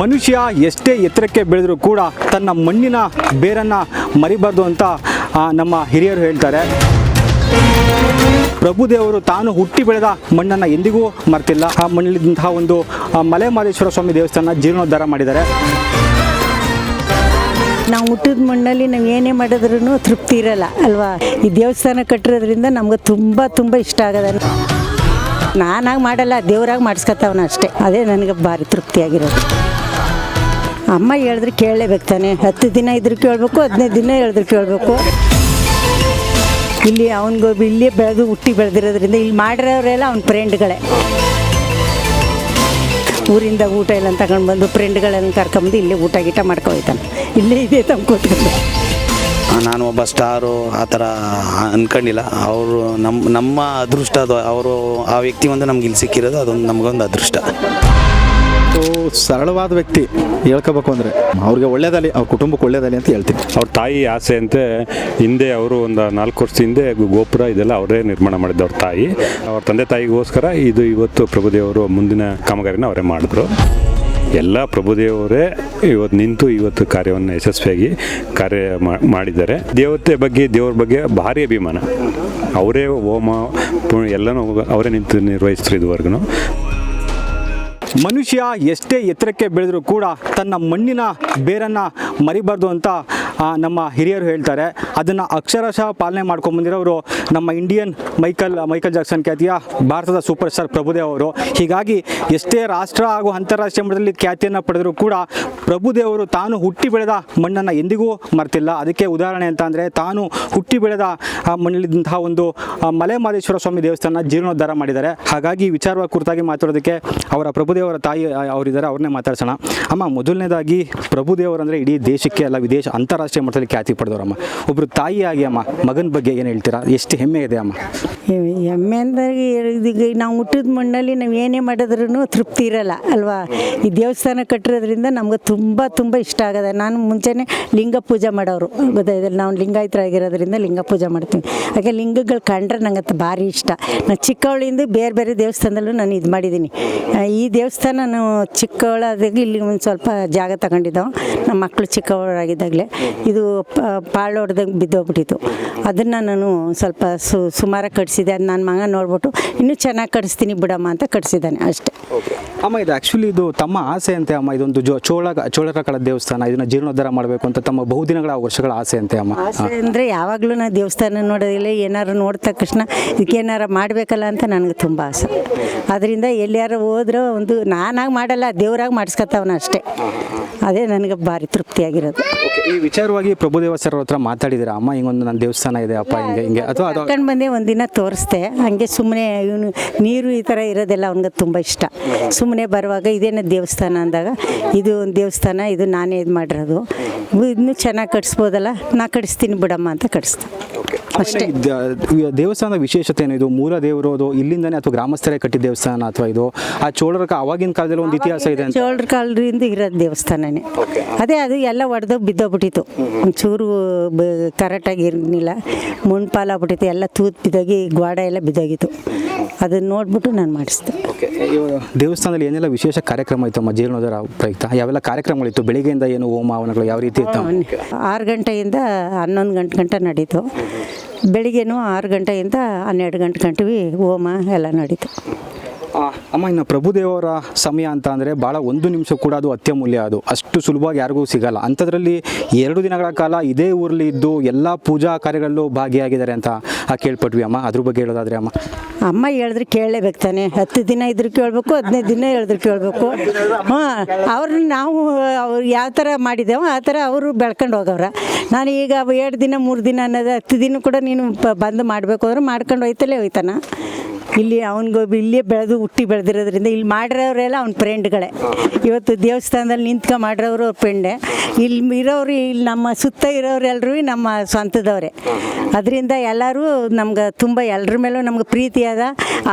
ಮನುಷ್ಯ ಎಷ್ಟೇ ಎತ್ತರಕ್ಕೆ ಬೆಳೆದರೂ ಕೂಡ ತನ್ನ ಮಣ್ಣಿನ ಬೇರನ್ನು ಮರಿಬಾರ್ದು ಅಂತ ನಮ್ಮ ಹಿರಿಯರು ಹೇಳ್ತಾರೆ. ಪ್ರಭುದೇವರು ತಾನು ಹುಟ್ಟಿ ಬೆಳೆದ ಮಣ್ಣನ್ನು ಎಂದಿಗೂ ಮರ್ತಿಲ್ಲ. ಆ ಮಣ್ಣಲ್ಲಿದ್ದಂತಹ ಒಂದು ಮಲೆ ಮಹದೇಶ್ವರ ಸ್ವಾಮಿ ದೇವಸ್ಥಾನ ಜೀರ್ಣೋದ್ಧಾರ ಮಾಡಿದ್ದಾರೆ. ನಾವು ಹುಟ್ಟಿದ ಮಣ್ಣಲ್ಲಿ ನಾವು ಏನೇ ಮಾಡಿದ್ರೂ ತೃಪ್ತಿ ಇರಲ್ಲ, ಅಲ್ವಾ? ಈ ದೇವಸ್ಥಾನ ಕಟ್ಟಿರೋದ್ರಿಂದ ನಮ್ಗೆ ತುಂಬ ತುಂಬ ಇಷ್ಟ ಆಗದ ನಾನಾಗಿ ಮಾಡಲ್ಲ, ದೇವರಾಗಿ ಮಾಡಿಸ್ಕೊತಾವನ ಅಷ್ಟೇ. ಅದೇ ನನಗೆ ಭಾರಿ ತೃಪ್ತಿಯಾಗಿರೋದು. ಅಮ್ಮ ಹೇಳಿದ್ರೆ ಕೇಳಲೇಬೇಕು ತಾನೆ. ಹತ್ತು ದಿನ ಇದ್ರೆ ಕೇಳಬೇಕು, ಹದಿನೈದು ದಿನ ಹೇಳಿದ್ರೆ ಕೇಳಬೇಕು. ಇಲ್ಲಿ ಅವನಿಗೊಬ್ಬ ಇಲ್ಲೇ ಬೆಳೆದು ಹುಟ್ಟಿ ಬೆಳೆದಿರೋದ್ರಿಂದ ಇಲ್ಲಿ ಮಾಡಿರೋರೆಲ್ಲ ಅವ್ನ ಫ್ರೆಂಡ್ಗಳೇ ಊರಿಂದ ಊಟ ಎಲ್ಲ ತಗೊಂಡು ಬಂದು ಫ್ರೆಂಡ್ಗಳನ್ನ ಕರ್ಕೊಂಬಂದು ಇಲ್ಲೇ ಊಟ ಗೀಟ ಮಾಡ್ಕೊಯ್ತಾನೆ. ಇಲ್ಲೇ ಇದೆ ಕೂತ್ಕೊಂಡು ನಾನು ಒಬ್ಬ ಸ್ಟಾರು ಆ ಥರ ಅಂದ್ಕೊಂಡಿಲ್ಲ ಅವರು ನಮ್ಮ ನಮ್ಮ ಅದೃಷ್ಟ ಅದು ಅವರು ಆ ವ್ಯಕ್ತಿ ಒಂದು ನಮ್ಗೆ ಇಲ್ಲಿ ಸಿಕ್ಕಿರೋದು, ಅದೊಂದು ನಮಗೊಂದು ಅದೃಷ್ಟ. ಸೊ ಸರಳವಾದ ವ್ಯಕ್ತಿ ಹೇಳ್ಕೋಬೇಕು ಅಂದರೆ ಅವ್ರಿಗೆ ಒಳ್ಳೇದಲ್ಲಿ ಅವ್ರ ಕುಟುಂಬಕ್ಕೆ ಒಳ್ಳೇದಲ್ಲಿ ಅಂತ ಹೇಳ್ತೀನಿ. ಅವ್ರ ತಾಯಿ ಆಸೆ ಅಂತೆ, ಹಿಂದೆ ಅವರು ಒಂದು ನಾಲ್ಕು ವರ್ಷ ಹಿಂದೆ ಗೋಪುರ ಇದೆಲ್ಲ ಅವರೇ ನಿರ್ಮಾಣ ಮಾಡಿದ್ದು ಅವ್ರ ತಾಯಿ. ಅವ್ರ ತಂದೆ ತಾಯಿಗೋಸ್ಕರ ಇದು ಇವತ್ತು ಪ್ರಭುದೇವರು ಮುಂದಿನ ಕಾಮಗಾರಿನ ಅವರೇ ಮಾಡಿದ್ರು. ಎಲ್ಲ ಪ್ರಭುದೇವರೇ ಇವತ್ತು ನಿಂತು ಇವತ್ತು ಕಾರ್ಯವನ್ನು ಯಶಸ್ವಿಯಾಗಿ ಕಾರ್ಯ ಮಾಡಿದ್ದಾರೆ. ದೇವತೆ ಬಗ್ಗೆ, ದೇವ್ರ ಬಗ್ಗೆ ಭಾರಿ ಅಭಿಮಾನ. ಅವರೇ ಹೋಮ ಎಲ್ಲನೂ ಅವರೇ ನಿಂತು ನಿರ್ವಹಿಸ್ತಾರೆ ಇದುವರೆಗೂ ಮನುಷ್ಯ ಎಷ್ಟೇ ಎತ್ತರಕ್ಕೆ ಬೆಳೆದರೂ ಕೂಡ ತನ್ನ ಮಣ್ಣಿನ ಬೇರನ್ನು ಮರಿಬಾರ್ದು ಅಂತ ನಮ್ಮ ಹಿರಿಯರು ಹೇಳ್ತಾರೆ, ಅದನ್ನು ಅಕ್ಷರಶಃ ಪಾಲನೆ ಮಾಡ್ಕೊಂಬಂದಿರೋರು ನಮ್ಮ ಇಂಡಿಯನ್ ಮೈಕಲ್ ಮೈಕಲ್ ಜಾಕ್ಸನ್ ಖ್ಯಾತಿಯ ಭಾರತದ ಸೂಪರ್ ಸ್ಟಾರ್ ಪ್ರಭುದೇವ್ ಅವರು. ಹೀಗಾಗಿ ಎಷ್ಟೇ ರಾಷ್ಟ್ರ ಹಾಗೂ ಅಂತಾರಾಷ್ಟ್ರೀಯ ಮಟ್ಟದಲ್ಲಿ ಖ್ಯಾತಿಯನ್ನು ಪಡೆದರೂ ಕೂಡ ಪ್ರಭುದೇವರು ತಾನು ಹುಟ್ಟಿ ಬೆಳೆದ ಮಣ್ಣನ್ನು ಎಂದಿಗೂ ಮರ್ತಿಲ್ಲ. ಅದಕ್ಕೆ ಉದಾಹರಣೆ ಅಂತ ಅಂದರೆ ತಾನು ಹುಟ್ಟಿ ಬೆಳೆದ ಮಣ್ಣಲ್ಲಿದ್ದಂತಹ ಒಂದು ಮಲೆ ಮಹದೇಶ್ವರ ಸ್ವಾಮಿ ದೇವಸ್ಥಾನ ಜೀರ್ಣೋದ್ಧಾರ ಮಾಡಿದ್ದಾರೆ. ಹಾಗಾಗಿ ವಿಚಾರ ವಿಚಾರವಾಗಿ ಕುರಿತಾಗಿ ಮಾತಾಡೋದಕ್ಕೆ ಅವರ ಪ್ರಭುದೇವರ ತಾಯಿ ಅವರಿದ್ದಾರೆ, ಅವ್ರನ್ನೇ ಮಾತಾಡ್ಸೋಣ. ಅಮ್ಮ, ಮೊದಲನೇದಾಗಿ ಪ್ರಭುದೇವರು ಅಂದರೆ ಇಡೀ ದೇಶಕ್ಕೆ ಅಲ್ಲ, ವಿದೇಶ, ಅಂತಾರಾಷ್ಟ್ರೀಯ ಮಟ್ಟದಲ್ಲಿ ಖ್ಯಾತಿ ಪಡೆದವರಮ್ಮ ಒಬ್ಬರು ತಾಯಿಯಾಗಿ ಅಮ್ಮ, ಮಗನ ಬಗ್ಗೆ ಏನು ಹೇಳ್ತೀರಾ? ಎಷ್ಟು ಹೆಮ್ಮೆ ಇದೆ ಅಮ್ಮ. ಹೆಮ್ಮೆ ಅಂದರೆ ಈಗ ನಾವು ಹುಟ್ಟಿದ ಮಣ್ಣಲ್ಲಿ ನಾವು ಏನೇ ಮಾಡಿದ್ರೂ ತೃಪ್ತಿ ಇರಲ್ಲ, ಅಲ್ವಾ? ಈ ದೇವಸ್ಥಾನ ಕಟ್ಟಿರೋದ್ರಿಂದ ನಮ್ಗೆ ತುಂಬ ತುಂಬ ಇಷ್ಟ ಆಗದೆ, ನಾನು ಮುಂಚೆನೇ ಲಿಂಗ ಪೂಜೆ ಮಾಡೋರು ಗೊತ್ತಾಯ್ತಲ್ಲ ನಾವು ಲಿಂಗಾಯತರಾಗಿರೋದ್ರಿಂದ ಲಿಂಗ ಪೂಜೆ ಮಾಡ್ತೀವಿ. ಹಾಗೆ ಲಿಂಗಗಳು ಕಂಡ್ರೆ ನಂಗೆ ಅದು ಭಾರಿ ಇಷ್ಟ. ನಾನು ಚಿಕ್ಕವಳಿಂದ ಬೇರೆ ಬೇರೆ ದೇವಸ್ಥಾನದಲ್ಲೂ ನಾನು ಇದು ಮಾಡಿದ್ದೀನಿ. ಈ ದೇವಸ್ಥಾನ ನಾವು ಚಿಕ್ಕವಳಾದಾಗ ಇಲ್ಲಿ ಒಂದು ಸ್ವಲ್ಪ ಜಾಗ ತಗೊಂಡಿದ್ದಾವೆ. ನಮ್ಮ ಮಕ್ಕಳು ಚಿಕ್ಕವರಾಗಿದ್ದಾಗಲೇ ಇದು ಪಾಳು ಹೊಡೆದಂಗೆ ಬಿದ್ದೋಗ್ಬಿಟ್ಟಿತ್ತು. ಅದನ್ನು ನಾನು ಸ್ವಲ್ಪ ಸು ಸುಮಾರು ಕಟ್ಸಿದೆ. ಅದು ನನ್ನ ಮಗ ನೋಡ್ಬಿಟ್ಟು ಇನ್ನೂ ಚೆನ್ನಾಗಿ ಕಟ್ಸ್ತೀನಿ ಬಿಡಮ್ಮ ಅಂತ ಕಟ್ಸಿದ್ದಾನೆ ಅಷ್ಟೇ. ಅಮ್ಮ ಇದು ಆ್ಯಕ್ಚುಲಿ ಇದು ತಮ್ಮ ಆಸೆ ಅಂತೆ ಅಮ್ಮ ಇದೊಂದು ಜೋ ಚೋಳ ಚೋಳರ ಕಳ ದೇವಸ್ಥಾನ ಇದನ್ನು ಜೀರ್ಣೋದ್ಧಾರ ಮಾಡಬೇಕು ಅಂತ ತಮ್ಮ ಬಹುದಿನಗಳ ವರ್ಷಗಳ ಆಸೆ ಅಂತೆ ಅಮ್ಮ. ಆಸೆ ಅಂದರೆ ಯಾವಾಗಲೂ ನಾನು ದೇವಸ್ಥಾನ ನೋಡೋದಿಲ್ಲ ಏನಾರು ನೋಡಿದ ತಕ್ಷಣ ಇದಕ್ಕೆ ಏನಾರು ಮಾಡಬೇಕಲ್ಲ ಅಂತ ನನಗೆ ತುಂಬ ಆಸೆ. ಅದರಿಂದ ಎಲ್ಲಿಯಾರು ಹೋದ್ರೆ ಒಂದು ನಾನಾಗಿ ಮಾಡಲ್ಲ ದೇವರಾಗಿ ಮಾಡಿಸ್ಕೊತಾವನ ಅಷ್ಟೇ. ಅದೇ ನನಗೆ ಭಾರಿ ತೃಪ್ತಿಯಾಗಿರೋದು. ಈ ಈ ವಿಚಾರವಾಗಿ ಪ್ರಭುದೇವ ಸರ್ ಹತ್ರ ಮಾತಾಡಿದಿರ ಅಮ್ಮ ಹಿಂಗೊಂದು ನನ್ನ ದೇವಸ್ಥಾನ ಇದೆ ಅಪ್ಪ ಹಿಂಗೆ ಹಿಂಗೆ. ಅಥವಾ ಅದು ಕರ್ಕೊಂಡು ಬಂದೆ ಒಂದಿನ ತೋರಿಸ್ದೆ. ಹಂಗೆ ಸುಮ್ಮನೆ ಇವನು ನೀರು ಈ ಥರ ಇರೋದೆಲ್ಲ ಅವನಿಗೆ ತುಂಬ ಇಷ್ಟ. ಸುಮ್ಮನೆ ಬರುವಾಗ ಇದೇನ ದೇವಸ್ಥಾನ ಅಂದಾಗ ಇದು ಒಂದು ದೇವಸ್ಥಾನ ಇದು ನಾನೇ ಇದು ಮಾಡಿರೋದು. ಇನ್ನೂ ಚೆನ್ನಾಗಿ ಕಟ್ಸ್ಬೋದಲ್ಲ? ನಾ ಕಟ್ಸ್ತೀನಿ ಬಿಡಮ್ಮ ಅಂತ ಕಟ್ಸ್ದೆ. ಅಷ್ಟೇ. ದೇವಸ್ಥಾನದ ವಿಶೇಷತೆ ಏನು? ಇದು ಮೂಲ ದೇವರು ಅದು ಇಲ್ಲಿಂದಾನೆ ಅಥವಾ ಗ್ರಾಮಸ್ಥರೇ ಕಟ್ಟಿದ ದೇವಸ್ಥಾನ ಅಥವಾ ಇದು? ಆ ಚೋಳರ ಅವಾಗಿನ ಕಾಲದಲ್ಲಿ ಒಂದು ಇತಿಹಾಸ ಇದೆ ಅಂತ. ಚೋಳರ ಕಾಲದಿಂದ ಇರೋದು ದೇವಸ್ಥಾನನೇ. ಅದೇ ಅದು ಎಲ್ಲ ಒಡೆದು ಬಿದ್ದೋಗ್ಬಿಟ್ಟಿತ್ತು. ಚೂರು ಕರೆಕ್ಟಾಗಿ ಇರಲಿಲ್ಲ. ಮುಣ್ಪಾಲಾಗ್ಬಿಟ್ಟಿತ್ತು ಎಲ್ಲ ತೂತ್ ಬಿದ್ದೋಗಿ ಗೋಡೆ ಎಲ್ಲ ಬಿದ್ದೋಗಿತ್ತು. ಅದನ್ನ ನೋಡ್ಬಿಟ್ಟು ನಾನು ಮಾಡಿಸ್ದೆ. ದೇವಸ್ಥಾನದಲ್ಲಿ ಏನೆಲ್ಲ ವಿಶೇಷ ಕಾರ್ಯಕ್ರಮ ಇತ್ತು ಅಮ್ಮ? ಜೀರ್ಣೋದರ ಪ್ರಯುಕ್ತ. ಯಾವೆಲ್ಲ ಕಾರ್ಯಕ್ರಮಗಳಿತ್ತು? ಬೆಳಿಗ್ಗೆಯಿಂದ ಏನು ಹೋಮ ಹವನಗಳು ಯಾವ ರೀತಿ ಇತ್ತು? ಆರು ಗಂಟೆಯಿಂದ ಹನ್ನೊಂದು ಗಂಟೆ ಗಂಟೆ ನಡೀತು. ಬೆಳಿಗ್ಗೆನೂ ಆರು ಗಂಟೆಯಿಂದ ಹನ್ನೆರಡು ಗಂಟೆ ಗಂಟೆವಿ ಹೋಮ ಎಲ್ಲ ನಡೀತು. ಅಮ್ಮ, ಇನ್ನು ಪ್ರಭುದೇವರ ಸಮಯ ಅಂತ ಅಂದರೆ ಭಾಳ ಒಂದು ನಿಮಿಷ ಕೂಡ ಅದು ಅತ್ಯಮೂಲ್ಯ ಅದು. ಅಷ್ಟು ಸುಲಭವಾಗಿ ಯಾರಿಗೂ ಸಿಗಲ್ಲ. ಅಂಥದ್ರಲ್ಲಿ ಎರಡು ದಿನಗಳ ಕಾಲ ಇದೇ ಊರಲ್ಲಿ ಇದ್ದು ಎಲ್ಲ ಪೂಜಾ ಕಾರ್ಯಗಳಲ್ಲೂ ಭಾಗಿಯಾಗಿದ್ದಾರೆ ಅಂತ ಕೇಳ್ಪಟ್ವಿ ಅಮ್ಮ. ಅದ್ರ ಬಗ್ಗೆ ಹೇಳೋದಾದ್ರೆ ಅಮ್ಮ. ಅಮ್ಮ ಹೇಳಿದ್ರೆ ಕೇಳಲೇಬೇಕು ತಾನೆ. ಹತ್ತು ದಿನ ಇದ್ರೆ ಕೇಳಬೇಕು, ಹದಿನೈದು ದಿನ ಹೇಳಿದ್ರೆ ಕೇಳಬೇಕು. ಹಾಂ ಅವ್ರನ್ನ ನಾವು, ಅವ್ರು ಯಾವ ಥರ ಮಾಡಿದ್ದೇವೋ ಆ ಥರ ಅವರು ಬೆಳ್ಕೊಂಡು ಹೋಗವ್ರ. ನಾನು ಈಗ ಎರಡು ದಿನ, ಮೂರು ದಿನ ಅನ್ನೋದು ಹತ್ತು ದಿನ ಕೂಡ ನೀನು ಬಂದು ಮಾಡಬೇಕು ಅಂದ್ರೆ ಮಾಡ್ಕೊಂಡು ಹೋಯ್ತಲೇ ಹೋಯ್ತಾನ. ಇಲ್ಲಿ ಅವನಿಗೆ ಇಲ್ಲೇ ಬೆಳೆದು ಹುಟ್ಟಿ ಬೆಳೆದಿರೋದ್ರಿಂದ ಇಲ್ಲಿ ಮಾಡಿರೋರೆಲ್ಲ ಅವ್ನ ಫ್ರೆಂಡ್ಗಳೇ ಇವತ್ತು ದೇವಸ್ಥಾನದಲ್ಲಿ ನಿಂತ್ಕೊ ಮಾಡಿರೋರು ಅವ್ರ ಫ್ರೆಂಡೆ ಇಲ್ಲಿ ಇರೋರು ಇಲ್ಲಿ ನಮ್ಮ ಸುತ್ತ ಇರೋರೆಲ್ಲರೂ ನಮ್ಮ ಸ್ವಂತದವರೇ. ಅದರಿಂದ ಎಲ್ಲರೂ ನಮ್ಗೆ ತುಂಬ ಎಲ್ಲರ ಮೇಲೂ ನಮ್ಗೆ ಪ್ರೀತಿ ಅದ.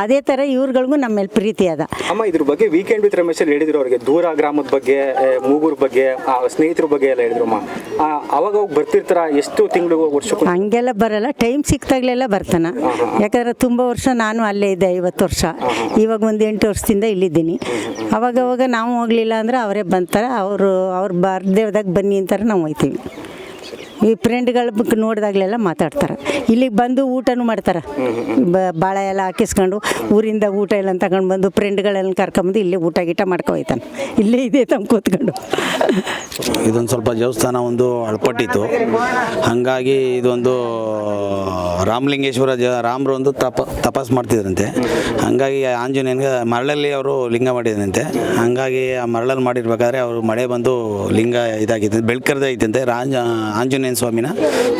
ಅದೇ ಥರ ಇವ್ರುಗಳಿಗೂ ನಮ್ಮ ಮೇಲೆ ಪ್ರೀತಿ ಅದ. ಅಮ್ಮ ಇದ್ರ ಬಗ್ಗೆ ವೀಕೆಂಡ್ ವಿತ್ ರಮೇಶ್ ಅಲ್ಲಿ ಹೇಳಿದ್ರು ಅವ್ರಿಗೆ. ದೂರ ಗ್ರಾಮದ ಬಗ್ಗೆ ಮೂಗುರ ಬಗ್ಗೆ ಸ್ನೇಹಿತರ ಬಗ್ಗೆ ಎಲ್ಲ ಹೇಳಿದ್ರು ಅಮ್ಮ. ಅವಾಗ ಅವಾಗ ಬರ್ತಿರ್ತಾರ? ಎಷ್ಟು ತಿಂಗಳು ವರ್ಷಕ್ಕೂ ಹಂಗೆಲ್ಲ ಬರಲ್ಲ. ಟೈಮ್ ಸಿಕ್ತಾಗಲೆಲ್ಲ ಬರ್ತಾನ. ಯಾಕಂದ್ರೆ ತುಂಬ ವರ್ಷ ನಾನು ಅಲ್ಲೇ ಇಲ್ಲೇ ಇದ್ದೆ ಐವತ್ತು ವರ್ಷ. ಇವಾಗ ಒಂದು ಎಂಟು ವರ್ಷದಿಂದ ಇಲ್ಲಿದ್ದೀನಿ. ಅವಾಗವಾಗ ಅವಾಗ ನಾವು ಹೋಗಲಿಲ್ಲ ಅಂದ್ರೆ ಅವರೇ ಬಂತಾರೆ ಅವರು ಅವ್ರು ಬರ್ದೇವ್ದಾಗ ಬನ್ನಿ ಅಂತಾರೆ ನಾವು ಹೋಯ್ತೀವಿ. ಈ ಫ್ರೆಂಡ್ಗಳ ಬುಕ್ ನೋಡಿದಾಗಲೆಲ್ಲ ಮಾತಾಡ್ತಾರೆ. ಇಲ್ಲಿಗೆ ಬಂದು ಊಟನೂ ಮಾಡ್ತಾರೆ. ಬಾಳೆ ಎಲ್ಲ ಹಾಕಿಸ್ಕೊಂಡು ಊರಿಂದ ಊಟ ಎಲ್ಲ ತಗೊಂಡು ಬಂದು ಫ್ರೆಂಡ್ಗಳೆಲ್ಲ ಕರ್ಕೊಂಬಂದು ಇಲ್ಲೇ ಊಟ ಗೀಟ ಮಾಡ್ಕೊಯ್ತಾನೆ. ಇಲ್ಲೇ ಇದೆ ತಮ್ಮ ಕೂತ್ಕೊಂಡು. ಇದೊಂದು ಸ್ವಲ್ಪ ದೇವಸ್ಥಾನ ಒಂದು ಅಳ್ಪಟ್ಟಿತ್ತು. ಹಾಗಾಗಿ ಇದೊಂದು, ರಾಮಲಿಂಗೇಶ್ವರ ಜ, ರಾಮರು ಒಂದು ತಪ, ತಪಾಸ್ ಮಾಡ್ತಿದ್ರಂತೆ. ಹಾಗಾಗಿ ಆಂಜನೇಯನಿಗೆ ಮರಳಲ್ಲಿ ಅವರು ಲಿಂಗ ಮಾಡಿದ್ರಂತೆ. ಹಾಗಾಗಿ ಆ ಮರಳಲ್ಲಿ ಮಾಡಿರ್ಬೇಕಾದ್ರೆ ಅವರು ಮಳೆ ಬಂದು ಲಿಂಗ ಇದಾಗಿತ್ತು, ಬೆಳ್ಕರ್ದ ಐತಂತೆ. ರಾಜ ಆಂಜನೇಯನ ಸ್ವಾಮಿನ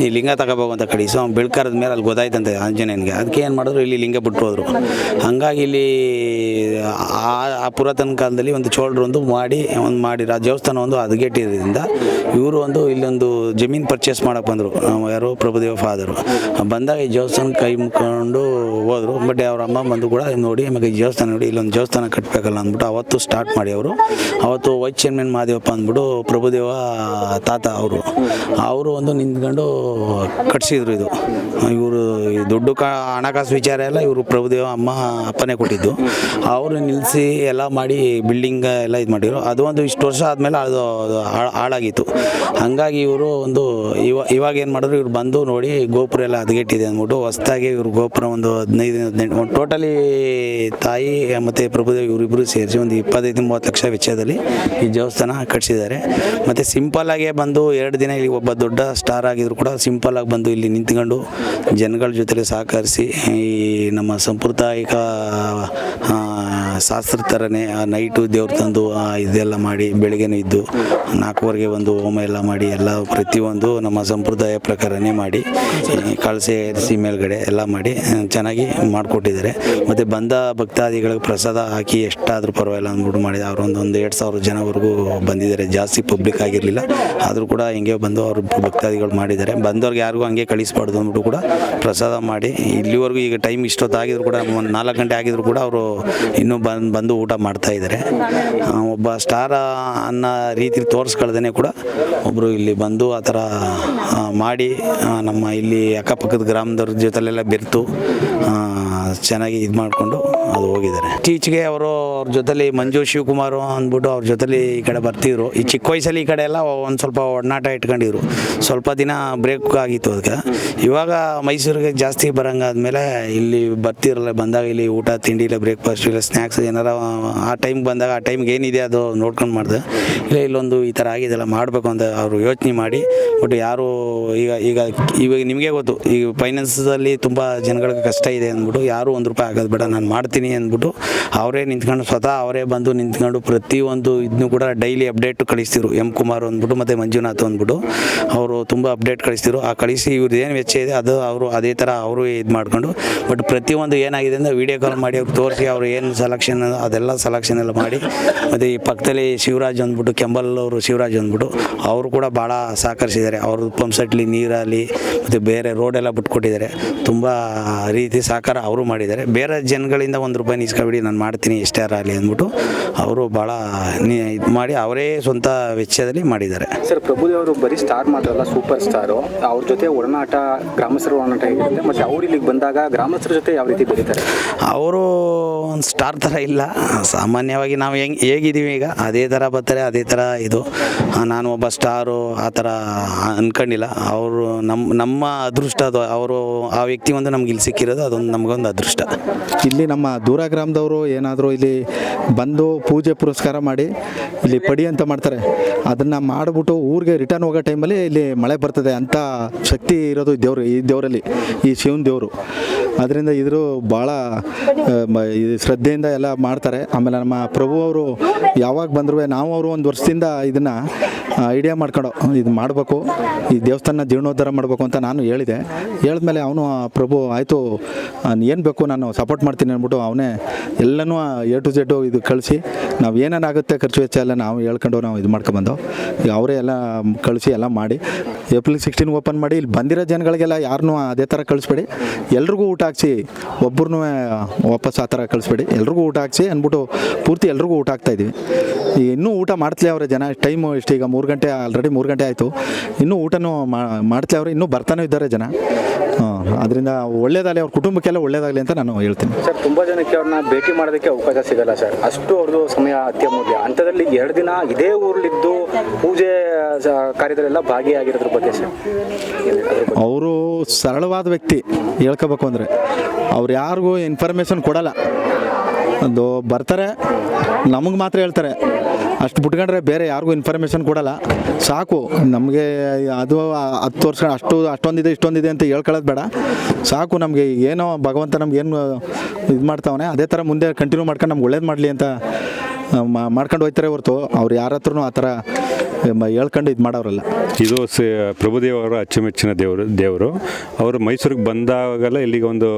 ಈ ಲಿಂಗ ತಗೋಬೇಕು ಅಂತ ಕಡಿ ಸೊ, ಬೆಳ್ಕರದ ಮೇಲೆ ಅಲ್ಲಿ ಗೊತ್ತಾಯ್ತಂತೆ ಆಂಜನೇಯನಿಗೆ. ಅದಕ್ಕೆ ಏನು ಮಾಡಿದ್ರು, ಇಲ್ಲಿ ಲಿಂಗ ಬಿಟ್ಟು ಹೋದರು. ಹಂಗಾಗಿ ಇಲ್ಲಿ ಆ ಆ ಪುರಾತನ ಕಾಲದಲ್ಲಿ ಒಂದು ಚೋಳರು ಒಂದು ಮಾಡಿ ಒಂದು ಮಾಡಿ ಆ ದೇವಸ್ಥಾನ ಒಂದು ಹದಗೆಟ್ಟಿರೋದ್ರಿಂದ ಇವರು ಒಂದು ಇಲ್ಲೊಂದು ಜಮೀನು ಪರ್ಚೇಸ್ ಮಾಡಕ್ಕೆ ಬಂದರು. ಯಾರು ಪ್ರಭುದೇವ ಫಾದರು ಬಂದಾಗ ಈ ದೇವಸ್ಥಾನ ಕೈ ಮುಕ್ಕೊಂಡು ಹೋದರು. ಬಟ್ ಅವ್ರ ಅಮ್ಮ ಬಂದು ಕೂಡ ನೋಡಿ ಆಮೇಲೆ ಈ ದೇವಸ್ಥಾನ ನೋಡಿ, ಇಲ್ಲೊಂದು ದೇವಸ್ಥಾನ ಕಟ್ಟಬೇಕಲ್ಲ ಅಂದ್ಬಿಟ್ಟು ಅವತ್ತು ಸ್ಟಾರ್ಟ್ ಮಾಡಿ ಅವರು. ಅವತ್ತು ವೈಟ್ ಚೇರ್ಮನ್ ಮಹಾದೇವಪ್ಪ ಅಂದ್ಬಿಟ್ಟು ಪ್ರಭುದೇವ ತಾತ ಅವರು. ಅವರು ಒಂದು ನಿಂತ್ಕೊಂಡು ಕಟ್ಸಿದ್ರು ಇದು. ಇವರು ದುಡ್ಡು ಕಾ, ಹಣಕಾಸು ವಿಚಾರ ಎಲ್ಲ ಇವರು ಪ್ರಭುದೇವ ಅಮ್ಮ ಅಪ್ಪನೇ ಕೊಟ್ಟಿದ್ದು. ಅವರು ನಿಲ್ಲಿಸಿ ಎಲ್ಲ ಮಾಡಿ ಬಿಲ್ಡಿಂಗ್ ಎಲ್ಲ ಇದು ಮಾಡಿದ್ರು. ಅದು ಒಂದು ಇಷ್ಟು ವರ್ಷ ಆದಮೇಲೆ ಅದು ಅದು ಹಾಳ್- ಹಾಳಾಗಿತ್ತು. ಹಾಗಾಗಿ ಇವರು ಒಂದು ಇವ, ಇವಾಗ ಏನು ಮಾಡಿದ್ರು, ಇವ್ರು ಬಂದು ನೋಡಿ ಗೋಪುರ ಎಲ್ಲ ಹದಗೆಟ್ಟಿದೆ ಅಂದ್ಬಿಟ್ಟು ಹೊಸ್ದಾಗಿ ಇವರು ಗೋಪುರ ಒಂದು ಹದಿನೈದು ಹದಿನೆಂಟು ಟೋಟಲಿ ತಾಯಿ ಮತ್ತು ಪ್ರಭುದೇವಿ ಇವರಿಬ್ಬರು ಸೇರಿಸಿ ಒಂದು ಇಪ್ಪತ್ತೈದು, ಮೂವತ್ತು ಲಕ್ಷ ವೆಚ್ಚದಲ್ಲಿ ಈ ದೇವಸ್ಥಾನ ಕಟ್ಟಿಸಿದ್ದಾರೆ ಮತ್ತು ಸಿಂಪಲ್ಲಾಗೇ ಬಂದು ಎರಡು ದಿನ ಇಲ್ಲಿ ಒಬ್ಬ ದೊಡ್ಡ ಸ್ಟಾರ್ ಆಗಿದ್ರು ಕೂಡ ಸಿಂಪಲ್ಲಾಗಿ ಬಂದು ಇಲ್ಲಿ ನಿಂತ್ಕೊಂಡು ಜನಗಳ ಜೊತೆಲಿ ಸಹಕರಿಸಿ ಈ ನಮ್ಮ ಸಾಂಪ್ರದಾಯಿಕ ಶಾಸ್ತ್ರ ಥರನೇ ಆ ನೈಟು ದೇವ್ರು ತಂದು ಆ ಇದೆಲ್ಲ ಮಾಡಿ ಬೆಳಗ್ಗೆನೂ ಇದ್ದು ನಾಲ್ಕುವರೆಗೆ ಒಂದು ಹೋಮ ಎಲ್ಲ ಮಾಡಿ ಎಲ್ಲ ಪ್ರತಿಯೊಂದು ನಮ್ಮ ಸಂಪ್ರದಾಯ ಪ್ರಕಾರನೇ ಮಾಡಿ ಕಳಸೆ ಏರಿಸಿ ಮೇಲ್ಗಡೆ ಎಲ್ಲ ಮಾಡಿ ಚೆನ್ನಾಗಿ ಮಾಡಿಕೊಟ್ಟಿದ್ದಾರೆ. ಮತ್ತು ಬಂದ ಭಕ್ತಾದಿಗಳಿಗೆ ಪ್ರಸಾದ ಹಾಕಿ ಎಷ್ಟಾದರೂ ಪರವಾಗಿಲ್ಲ ಅಂದ್ಬಿಟ್ಟು ಮಾಡಿದ ಅವರೊಂದು ಒಂದು ಎರಡು ಸಾವಿರ ಜನವರೆಗೂ ಬಂದಿದ್ದಾರೆ. ಜಾಸ್ತಿ ಪಬ್ಲಿಕ್ ಆಗಿರಲಿಲ್ಲ. ಆದರೂ ಕೂಡ ಹಿಂಗೆ ಬಂದು ಅವರು ಭಕ್ತಾದಿಗಳು ಮಾಡಿದ್ದಾರೆ. ಬಂದವ್ರಿಗೆ ಯಾರಿಗೂ ಹಂಗೆ ಕಳಿಸ್ಬಾರ್ದು ಅಂದ್ಬಿಟ್ಟು ಕೂಡ ಪ್ರಸಾದ ಮಾಡಿ, ಇಲ್ಲಿವರೆಗೂ ಈಗ ಟೈಮ್ ಇಷ್ಟೊತ್ತಾಗಿದ್ರು ಕೂಡ, ಒಂದು ನಾಲ್ಕು ಗಂಟೆ ಆಗಿದ್ರು ಕೂಡ ಅವರು ಇನ್ನೂ ಬಂದು ಬಂದು ಊಟ ಮಾಡ್ತಾ ಇದ್ದಾರೆ. ಒಬ್ಬ ಸ್ಟಾರ ಅನ್ನೋ ರೀತಿ ತೋರಿಸ್ಕೊಳ್ದೇ ಕೂಡ ಒಬ್ಬರು ಇಲ್ಲಿ ಬಂದು ಆ ಥರ ಮಾಡಿ ನಮ್ಮ ಇಲ್ಲಿ ಅಕ್ಕಪಕ್ಕದ ಗ್ರಾಮದವ್ರ ಜೊತೆಲೆಲ್ಲ ಬೆರೆತು ಚೆನ್ನಾಗಿ ಇದು ಮಾಡಿಕೊಂಡು ಅದು ಹೋಗಿದ್ದಾರೆ. ಇತ್ತೀಚೆಗೆ ಅವರು ಅವ್ರ ಜೊತೆಲಿ ಮಂಜು ಶಿವಕುಮಾರ್ ಅಂದ್ಬಿಟ್ಟು ಅವ್ರ ಜೊತೆಲಿ ಈ ಕಡೆ ಬರ್ತಿದ್ರು. ಈ ಚಿಕ್ಕ ವಯಸ್ಸಲ್ಲಿ ಈ ಕಡೆ ಎಲ್ಲ ಒಂದು ಸ್ವಲ್ಪ ಒಡನಾಟ ಇಟ್ಕೊಂಡಿದ್ರು. ಸ್ವಲ್ಪ ದಿನ ಬ್ರೇಕ್ ಆಗಿತ್ತು ಅದಕ್ಕೆ ಇವಾಗ ಮೈಸೂರಿಗೆ ಜಾಸ್ತಿ ಬರಂಗಾದ್ಮೇಲೆ ಇಲ್ಲಿ ಬರ್ತಿರಲ್ಲ, ಬಂದಾಗ ಇಲ್ಲಿ ಊಟ, ತಿಂಡಿ ಇಲ್ಲ ಬ್ರೇಕ್ಫಾಸ್ಟ್ ಇಲ್ಲ ಸ್ನ್ಯಾಕ್ಸ್ ಏನಾರ, ಆ ಟೈಮ್ ಬಂದಾಗ ಆ ಟೈಮ್ಗೆ ಏನಿದೆ ಅದು ನೋಡ್ಕೊಂಡು ಮಾಡಿದೆ. ಇಲ್ಲ, ಇಲ್ಲೊಂದು ಈ ಥರ ಆಗಿದೆಲ್ಲ ಮಾಡಬೇಕು ಅಂತ ಅವರು ಯೋಚನೆ ಮಾಡಿ ಬಟ್ ಯಾರು ಈಗ ಈಗ ಇವಾಗ ನಿಮಗೆ ಗೊತ್ತು, ಈಗ ಫೈನಾನ್ಸಲ್ಲಿ ತುಂಬ ಜನಗಳಿಗೆ ಕಷ್ಟ ಇದೆ ಅಂದ್ಬಿಟ್ಟು ಯಾರು ಒಂದು ರೂಪಾಯಿ ಆಗೋದು ಬೇಡ, ನಾನು ಮಾಡ್ತೀನಿ ಅಂದ್ಬಿಟ್ಟು ಅವರೇ ನಿಂತ್ಕೊಂಡು ಸ್ವತಃ ಅವರೇ ಬಂದು ನಿಂತ್ಕೊಂಡು ಪ್ರತಿಯೊಂದು ಇದನ್ನು ಕೂಡ ಡೈಲಿ ಅಪ್ಡೇಟ್ ಕಳಿಸ್ತಿರು ಎಂ ಕುಮಾರ್ ಅಂದ್ಬಿಟ್ಟು ಮತ್ತು ಮಂಜುನಾಥ್ ಅಂದ್ಬಿಟ್ಟು ಅವರು ತುಂಬ ಅಪ್ಡೇಟ್ ಕಳಿಸ್ತಿರು ಆ ಕಳಿಸಿ ಇವ್ರದ್ದು ಏನು ವೆಚ್ಚ ಇದೆ, ಅದು ಅವರು, ಅದೇ ಥರ ಅವರು ಇದು ಮಾಡ್ಕೊಂಡು ಬಟ್ ಪ್ರತಿಯೊಂದು ಏನಾಗಿದೆ ಅಂದರೆ ವೀಡಿಯೋ ಕಾಲ್ ಮಾಡಿ ಅವ್ರಿಗೆ ತೋರಿಸಿ ಅವರು ಏನು ಸೆಲೆಕ್ಷನ್ ಅದೆಲ್ಲ ಸೆಲೆಕ್ಷನ್ ಎಲ್ಲ ಮಾಡಿ ಮತ್ತು ಈ ಪಕ್ಕದಲ್ಲಿ ಶಿವರಾಜ್ ಅಂದ್ಬಿಟ್ಟು ಕೆಂಬಲ್ ಅವರು ಶಿವರಾಜ್ ಅಂದ್ಬಿಟ್ಟು ಅವರು ಕೂಡ ಭಾಳ ಸಹಕರಿಸಿದ್ದಾರೆ. ಅವ್ರದ್ದು ಪಂಪ್ ಸೆಟ್ಲಿ ನೀರಲ್ಲಿ ಮತ್ತು ಬೇರೆ ರೋಡೆಲ್ಲ ಬಿಟ್ಕೊಟ್ಟಿದ್ದಾರೆ. ತುಂಬ ರೀತಿ ಸಹಕಾರ ಅವರು ಮಾಡಿದ್ದಾರೆ. ಬೇರೆ ಜನಗಳಿಂದ ಒಂದು ರೂಪಾಯಿ ಇಸ್ಕೊಬಿಡಿ ನಾನು ಮಾಡ್ತೀನಿ ಎಷ್ಟೇ ಆಗಲಿ ಅಂದ್ಬಿಟ್ಟು ಅವರು ಭಾಳ ಇದು ಮಾಡಿ ಅವರೇ ಸ್ವಂತ ವೆಚ್ಚದಲ್ಲಿ ಮಾಡಿದ್ದಾರೆ. ಸರ್ ಪ್ರಭುದೇವರು ಬರೀ ಸ್ಟಾರ್ ಮಾತ್ರ ಅಲ್ಲ ಸೂಪರ್ ಸ್ಟಾರು ಅವ್ರ ಜೊತೆ ಒಡನಾಟ ಗ್ರಾಮಸ್ಥರ ಒಡನಾಟ ಇರುತ್ತೆ ಮತ್ತು ಅವ್ರು ಇಲ್ಲಿಗೆ ಬಂದಾಗ ಗ್ರಾಮಸ್ಥರ ಜೊತೆ ಯಾವ ರೀತಿ ಬೆಳೀತಾರೆ ಅವರು ಒಂದು ಸ್ಟಾರ್ ಥರ ಇಲ್ಲ. ಸಾಮಾನ್ಯವಾಗಿ ನಾವು ಹೆಂಗೆ ಹೇಗಿದ್ದೀವಿ ಈಗ? ಅದೇ ಥರ ಬರ್ತಾರೆ, ಅದೇ ಥರ ಇದು. ನಾನು ಒಬ್ಬ ಸ್ಟಾರು, ಆ ಥರ ಅಂದ್ಕೊಂಡಿಲ್ಲ ಅವರು ನಮ್ಮ ನಮ್ಮ ಅದೃಷ್ಟ ಅದು, ಅವರು ಆ ವ್ಯಕ್ತಿ ಒಂದು ನಮ್ಗೆ ಇಲ್ಲಿ ಸಿಕ್ಕಿರೋದು, ಅದೊಂದು ನಮಗೊಂದು ಅದೃಷ್ಟ. ಇಲ್ಲಿ ನಮ್ಮ ದೂರ ಗ್ರಾಮದವರು ಏನಾದರೂ ಇಲ್ಲಿ ಬಂದು ಪೂಜೆ ಪುರಸ್ಕಾರ ಮಾಡಿ ಇಲ್ಲಿ ಪಡಿ ಅಂತ ಮಾಡ್ತಾರೆ. ಅದನ್ನು ಮಾಡಿಬಿಟ್ಟು ಊರಿಗೆ ರಿಟರ್ನ್ ಹೋಗೋ ಟೈಮಲ್ಲಿ ಇಲ್ಲಿ ಮಳೆ ಬರ್ತದೆ ಅಂತ ಶಕ್ತಿ ಇರೋದು ದೇವರು, ಈ ದೇವರಲ್ಲಿ, ಈ ಶಿವನ ದೇವರು. ಅದರಿಂದ ಇದ್ರು ಭಾಳ ಶ್ರದ್ಧೆಯಿಂದ ಎಲ್ಲ ಮಾಡ್ತಾರೆ. ಆಮೇಲೆ ನಮ್ಮ ಪ್ರಭು ಅವರು ಯಾವಾಗ ಬಂದರೂ, ನಾವು ಅವರು ಒಂದು ವರ್ಷದಿಂದ ಇದನ್ನು ಐಡಿಯಾ ಮಾಡ್ಕೊಂಡು ಇದು ಮಾಡಬೇಕು, ಈ ದೇವಸ್ಥಾನ ಜೀರ್ಣೋದ್ಧಾರ ಮಾಡಬೇಕು ಅಂತ ನಾನು ಹೇಳಿದೆ. ಹೇಳಿದ್ಮೇಲೆ ಅವನು ಪ್ರಭು, ಆಯಿತು ಏನು ಬೇಕು ನಾನು ಸಪೋರ್ಟ್ ಮಾಡ್ತೀನಿ ಅಂದ್ಬಿಟ್ಟು ಅವನೇ ಎಲ್ಲನೂ ಎ ಟು ಜೆಡ್ಡು ಇದು ಕಳಿಸಿ, ನಾವು ಏನೇನಾಗುತ್ತೆ ಖರ್ಚು ವೆಚ್ಚ ಎಲ್ಲ ನಾವು ಹೇಳ್ಕೊಂಡು ನಾವು ಇದು ಮಾಡ್ಕೊಂಬಂದು ಈಗ ಅವರೇ ಎಲ್ಲ ಕಳಿಸಿ, ಎಲ್ಲ ಮಾಡಿ ಏಪ್ರಿಲ್ ಸಿಕ್ಸ್ಟೀನ್ ಓಪನ್ ಮಾಡಿ, ಇಲ್ಲಿ ಬಂದಿರೋ ಜನಗಳಿಗೆಲ್ಲ ಯಾರನ್ನೂ ಅದೇ ಥರ ಕಳಿಸ್ಬೇಡಿ, ಎಲ್ರಿಗೂ ಊಟ ಹಾಕ್ಸಿ ಒಬ್ಬರನ್ನೂ ವಾಪಸ್ ಆ ಥರ ಕಳಿಸ್ಬೇಡಿ, ಎಲ್ರಿಗೂ ಊಟ ಹಾಕ್ಸಿ ಅಂದ್ಬಿಟ್ಟು ಪೂರ್ತಿ ಎಲ್ರಿಗೂ ಊಟ ಹಾಕ್ತಾಯಿದ್ದೀವಿ ಇನ್ನೂ ಊಟ ಮಾಡ್ತಲೇ ಅವರ ಜನ, ಟೈಮು ಇಷ್ಟು ಈಗ ಮೂರು ಗಂಟೆ ಆಲ್ರೆಡಿ ಮೂರು ಗಂಟೆ ಆಯಿತು. ಇನ್ನೂ ಊಟನೂ ಮಾಡ್ತಾ ಅವರು ಇನ್ನೂ ಬರ್ತಾನೆ ಇದ್ದಾರೆ ಜನ. ಅದರಿಂದ ಒಳ್ಳೇದಾಗಲಿ ಅವ್ರ ಕುಟುಂಬಕ್ಕೆಲ್ಲ ಒಳ್ಳೇದಾಗಲಿ ಅಂತ ನಾನು ಹೇಳ್ತೀನಿ. ಸರ್ ತುಂಬ ಜನಕ್ಕೆ ಅವ್ರನ್ನ ಭೇಟಿ ಮಾಡೋದಕ್ಕೆ ಅವಕಾಶ ಸಿಗಲ್ಲ ಸರ್. ಅಷ್ಟು ಅವ್ರದ್ದು ಸಮಯ ಅತ್ಯಮೂಲ್ಯ. ಅಂಥದ್ರಲ್ಲಿ ಎರಡು ದಿನ ಇದೇ ಊರಲ್ಲಿದ್ದು ಪೂಜೆ ಕಾರ್ಯದಲ್ಲೆಲ್ಲ ಭಾಗಿಯಾಗಿರೋದ್ರ ಬಗ್ಗೆ ಸರ್. ಅವರು ಸರಳವಾದ ವ್ಯಕ್ತಿ ಹೇಳ್ಕೋಬೇಕು ಅಂದರೆ. ಅವ್ರು ಯಾರಿಗೂ ಇನ್ಫಾರ್ಮೇಷನ್ ಕೊಡಲ್ಲ. ಅದು ಬರ್ತಾರೆ, ನಮಗೆ ಮಾತ್ರ ಹೇಳ್ತಾರೆ. ಅಷ್ಟು ಬಿಟ್ಕೊಂಡ್ರೆ ಬೇರೆ ಯಾರಿಗೂ ಇನ್ಫಾರ್ಮೇಷನ್ ಕೊಡಲ್ಲ. ಸಾಕು, ನಮಗೆ ಅದು ಹತ್ತು ವರ್ಷ ಅಷ್ಟು, ಅಷ್ಟೊಂದಿದೆ, ಇಷ್ಟೊಂದಿದೆ ಅಂತ ಹೇಳ್ಕೊಳ್ಳೋದು ಬೇಡ. ಸಾಕು, ನಮಗೆ ಏನೋ ಭಗವಂತ ನಮ್ಗೆ ಏನು ಇದು ಮಾಡ್ತಾವನೆ, ಅದೇ ಥರ ಮುಂದೆ ಕಂಟಿನ್ಯೂ ಮಾಡ್ಕೊಂಡು ನಮ್ಗೆ ಒಳ್ಳೇದು ಮಾಡಲಿ ಅಂತ ಮಾಡ್ಕೊಂಡು ಹೋಗ್ತಾರೆ ಹೊರತು. ಅವ್ರು ಯಾರ ಆ ಥರ ಹೇಳ್ಕೊಂಡು ಇದು ಮಾಡೋರಲ್ಲ. ಇದು ಪ್ರಭುದೇವ ಅವರ ಅಚ್ಚುಮೆಚ್ಚಿನ ದೇವರು ದೇವರು. ಅವರು ಮೈಸೂರಿಗೆ ಬಂದಾಗೆಲ್ಲ ಇಲ್ಲಿಗೆ ಒಂದು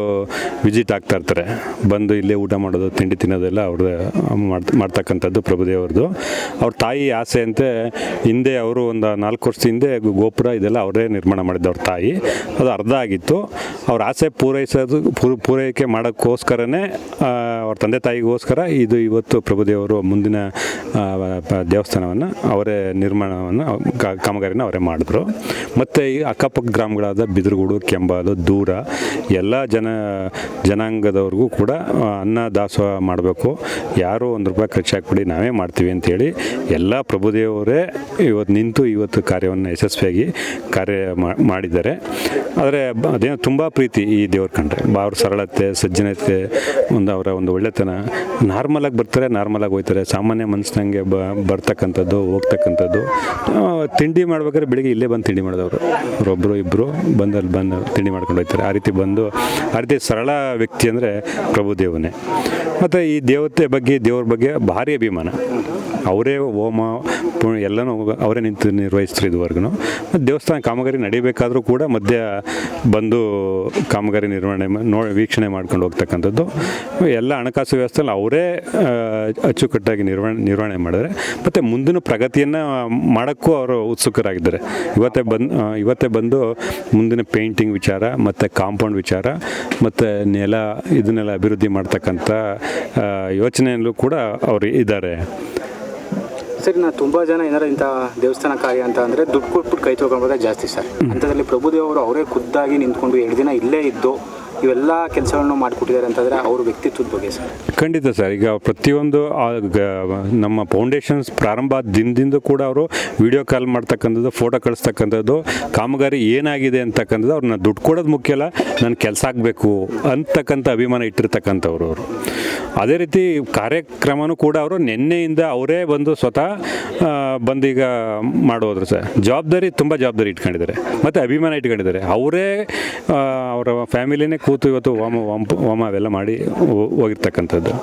ವಿಸಿಟ್ ಆಗ್ತಾ ಇರ್ತಾರೆ. ಬಂದು ಇಲ್ಲೇ ಊಟ ಮಾಡೋದು, ತಿಂಡಿ ತಿನ್ನೋದೆಲ್ಲ ಅವ್ರದ್ದು ಮಾಡ್ತ, ಮಾಡ್ತಕ್ಕಂಥದ್ದು ಪ್ರಭುದೇವ್ರದ್ದು ಅವ್ರ ತಾಯಿ ಆಸೆ ಅಂತೆ, ಹಿಂದೆ ಅವರು ಒಂದು ನಾಲ್ಕು ವರ್ಷ ಹಿಂದೆ ಗೋಪುರ ಇದೆಲ್ಲ ಅವರೇ ನಿರ್ಮಾಣ ಮಾಡಿದ್ದು ಅವ್ರ ತಾಯಿ. ಅದು ಅರ್ಧ ಆಗಿತ್ತು. ಅವ್ರ ಆಸೆ ಪೂರೈಸೋದು ಪೂರೈಕೆ ಮಾಡೋಕ್ಕೋಸ್ಕರನೇ ಅವ್ರ ತಂದೆ ತಾಯಿಗೋಸ್ಕರ ಇದು ಇವತ್ತು ಪ್ರಭುದೇವರು ಮುಂದಿನ ದೇವಸ್ಥಾನವನ್ನು ಅವರೇ ನಿರ್ಮಾಣವನ್ನು ಕಾಮಗಾರಿನ ಅವರೇ ಮಾಡಿದ್ರು. ಮತ್ತು ಈ ಅಕ್ಕಪಕ್ಕ ಗ್ರಾಮಗಳಾದ ಬಿದಿರುಗೂಡು, ಕೆಂಬಾಲು, ದೂರ ಎಲ್ಲ ಜನ, ಜನಾಂಗದವ್ರಿಗೂ ಕೂಡ ಅನ್ನ ದಾಸೋಹ ಮಾಡಬೇಕು. ಯಾರು ಒಂದು ರೂಪಾಯಿ ಖರ್ಚು ಹಾಕ್ಬಿಡಿ ನಾವೇ ಮಾಡ್ತೀವಿ ಅಂತೇಳಿ ಎಲ್ಲ ಪ್ರಭುದೇವರೇ ಇವತ್ತು ನಿಂತು ಇವತ್ತು ಕಾರ್ಯವನ್ನು ಯಶಸ್ವಿಯಾಗಿ ಕಾರ್ಯ ಮಾಡಿದ್ದಾರೆ. ಆದರೆ ಅದೇನೋ ತುಂಬ ಪ್ರೀತಿ ಈ ದೇವ್ರ ಕಂಡ್ರೆ. ಅವ್ರ ಸರಳತೆ, ಸಜ್ಜನತೆ, ಒಂದು ಅವರ ಒಂದು ಒಳ್ಳೆತನ. ನಾರ್ಮಲಾಗಿ ಬರ್ತಾರೆ ನಾರ್ಮಲಾಗಿ ಹೋಗ್ತಾರೆ ಸಾಮಾನ್ಯ ಮನಸ್ಸಿನಂಗೆ ಬರ್ತಕ್ಕಂಥದ್ದು, ಹೋಗ್ತಕ್ಕಂಥದ್ದು ಆ, ತಿಂಡಿ ಮಾಡ್ಬೇಕಾದ್ರೆ ಬೆಳಿಗ್ಗೆ ಇಲ್ಲೇ ಬಂದು ತಿಂಡಿ ಮಾಡಿದವರು. ಅವರೊಬ್ಬರು ಇಬ್ಬರು ಬಂದಲ್ಲಿ ಬಂದು ತಿಂಡಿ ಮಾಡ್ಕೊಂಡು ಹೋಗ್ತಾರೆ. ಆ ರೀತಿ ಬಂದು ಆ ರೀತಿ ಸರಳ ವ್ಯಕ್ತಿ ಅಂದರೆ ಪ್ರಭುದೇವನೇ. ಮತ್ತು ಈ ದೇವತೆ ಬಗ್ಗೆ ದೇವ್ರ ಬಗ್ಗೆ ಭಾರಿ ಅಭಿಮಾನ. ಅವರೇ ಹೋಮ ಎಲ್ಲನೂ ಅವರೇ ನಿಂತು ನಿರ್ವಹಿಸ್ತಾರೆ ಇದುವರೆಗೂ ಮತ್ತು ದೇವಸ್ಥಾನ ಕಾಮಗಾರಿ ನಡೀಬೇಕಾದರೂ ಕೂಡ ಮಧ್ಯ ಬಂದು ಕಾಮಗಾರಿ ನಿರ್ವಹಣೆ ನೋ, ವೀಕ್ಷಣೆ ಮಾಡ್ಕೊಂಡು ಹೋಗ್ತಕ್ಕಂಥದ್ದು. ಎಲ್ಲ ಹಣಕಾಸು ವ್ಯವಸ್ಥೆಯಲ್ಲಿ ಅವರೇ ಅಚ್ಚುಕಟ್ಟಾಗಿ ನಿರ್ವಹಣೆ ನಿರ್ವಹಣೆ ಮಾಡಿದ್ರೆ ಮತ್ತು ಮುಂದಿನ ಪ್ರಗತಿಯನ್ನು ಮಾಡೋಕ್ಕೂ ಅವರು ಉತ್ಸುಕರಾಗಿದ್ದಾರೆ. ಇವತ್ತೇ ಬಂದು ಇವತ್ತೇ ಬಂದು ಮುಂದಿನ ಪೇಂಟಿಂಗ್ ವಿಚಾರ, ಮತ್ತು ಕಾಂಪೌಂಡ್ ವಿಚಾರ, ಮತ್ತು ನೆಲ, ಇದನ್ನೆಲ್ಲ ಅಭಿವೃದ್ಧಿ ಮಾಡ್ತಕ್ಕಂಥ ಯೋಚನೆಯಲ್ಲೂ ಕೂಡ ಅವರು ಇದ್ದಾರೆ. ಸರ್ ನಾ ತುಂಬ ಜನ ಏನಾರ ಇಂಥ ದೇವಸ್ಥಾನ ಕಾರ್ಯ ಅಂತ ಅಂದರೆ ದುಡ್ಡು ಕೊಟ್ಬಿಟ್ಟು ಕೈ ತೊಗೊಂಡ್ಬೋದೇ ಜಾಸ್ತಿ ಸರ್. ಅಂಥದ್ರಲ್ಲಿ ಪ್ರಭುದೇವರು ಅವರೇ ಖುದ್ದಾಗಿ ನಿಂತ್ಕೊಂಡು ಎರಡು ದಿನ ಇಲ್ಲೇ ಇದ್ದು ಇವೆಲ್ಲ ಕೆಲಸಗಳನ್ನು ಮಾಡಿಕೊಟ್ಟಿದ್ದಾರೆ ಅಂತಂದರೆ ಅವ್ರ ವ್ಯಕ್ತಿತ್ವದ ಬಗ್ಗೆ ಸರ್. ಖಂಡಿತ ಸರ್. ಈಗ ಪ್ರತಿಯೊಂದು ನಮ್ಮ ಫೌಂಡೇಶನ್ಸ್ ಪ್ರಾರಂಭ ದಿನದಿಂದ ಕೂಡ ಅವರು ವಿಡಿಯೋ ಕಾಲ್ ಮಾಡ್ತಕ್ಕಂಥದ್ದು ಫೋಟೋ ಕಳಿಸ್ತಕ್ಕಂಥದ್ದು ಕಾಮಗಾರಿ ಏನಾಗಿದೆ ಅಂತಕ್ಕಂಥದ್ದು ಅವ್ರನ್ನ ದುಡ್ಡು ಕೊಡೋದು ಮುಖ್ಯ ಅಲ್ಲ ನನ್ನ ಕೆಲಸ ಆಗಬೇಕು ಅಂತಕ್ಕಂಥ ಅಭಿಮಾನ ಇಟ್ಟಿರ್ತಕ್ಕಂಥವ್ರು ಅವರು. ಅದೇ ರೀತಿ ಕಾರ್ಯಕ್ರಮನೂ ಕೂಡ ಅವರು ನಿನ್ನೆಯಿಂದ ಅವರೇ ಬಂದು ಸ್ವತಃ ಬಂದೀಗ ಮಾಡೋದ್ರು ಸರ್. ಜವಾಬ್ದಾರಿ ತುಂಬ ಜವಾಬ್ದಾರಿ ಇಟ್ಕೊಂಡಿದ್ದಾರೆ. ಮತ್ತು ಅಭಿಮಾನ ಇಟ್ಕೊಂಡಿದ್ದಾರೆ. ಅವರೇ ಅವರ ಫ್ಯಾಮಿಲಿನೇ ಕೂತು ಇವತ್ತು ವಾಮ ವಾಮ ವಾಮ ಅವೆಲ್ಲ ಮಾಡಿ ಹೋಗಿರ್ತಕ್ಕಂಥದ್ದು.